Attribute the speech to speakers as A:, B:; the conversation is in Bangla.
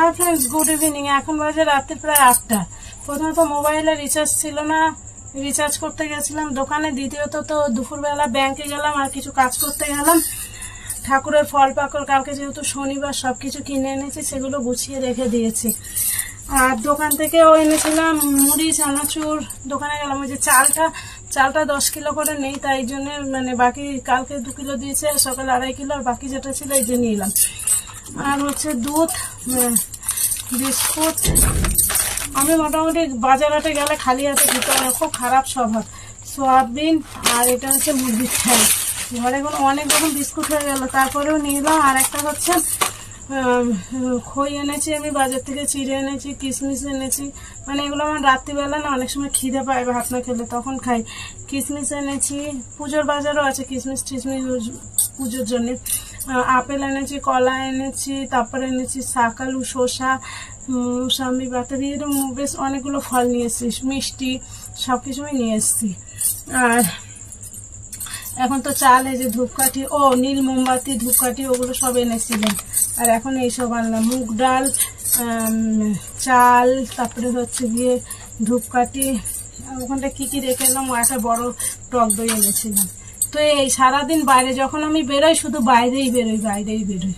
A: হ্যাঁ ফ্রেন্ডস গুড ইভিনিং এখন বাজে রাত্রি প্রায় আটটা। প্রথমত মোবাইলে রিচার্জ ছিল না। রিচার্জ করতে গেছিলাম দোকানে। দ্বিতীয়ত তো দুপুরবেলা ব্যাংকে গেলাম আর কিছু কাজ করতে গেলাম। ঠাকুরের ফল পাকড় কালকে যেহেতু শনিবার সব কিছু কিনে এনেছি, সেগুলো গুছিয়ে রেখে দিয়েছি। আর দোকান থেকেও এনেছিলাম মুড়ি, চানাচুর। দোকানে গেলাম ওই যে চালটা। চালটা দশ কিলো করে নেই, তাই জন্য মানে বাকি কালকে দু কিলো দিয়েছে, সকালে আড়াই কিলো, আর বাকি যেটা ছিল এই যে নিয়ে এলাম। আর হচ্ছে দুধ বিস্কুট। আমি মোটামুটি বাজার বাজারহাটে গেলে খালি হাতে খেতে হয় খুব খারাপ স্বভাব। সোয়াবিন আর এটা হচ্ছে মুরগির ছাই ঘরে কোনো অনেক রকম বিস্কুট হয়ে গেল, তারপরেও নিয়ে আর একটা হচ্ছে খই এনেছি আমি, বাজার থেকে চিড়ে এনেছি কিশমিশ এনেছি। মানে এগুলো আমার রাত্রিবেলা না অনেক সময় খিদে পায় ভাত না খেলে, তখন খাই। কিশমিশ এনেছি, পুজোর বাজারও আছে কিশমিশ টিশমিশ পুজোর জন্যে। আপেল এনেছি, কলা এনেছি, তারপরে এনেছি শাকালু শসা মুসাম্বি বাতাবি এরকম বেশ অনেকগুলো ফল নিয়ে এসেছি, মিষ্টি সব কিছুই নিয়ে এসেছি। আর এখন তো চাল এই যে ধূপকাঠি, ও, নীল মোমবাতি, ধূপকাঠি, ওগুলো সব এনেছিলেন আর এখন এইসব আনলাম মুগ ডাল চাল, তারপরে হচ্ছে গিয়ে ধূপকাঠি। ওখানটা কী কী রেখে এলাম? একটা বড় টক দই এনেছিলাম। তো এই সারাদিন বাইরে, যখন আমি বেরোই, শুধু বাইরেই বেরোই বাইরেই বেরোই।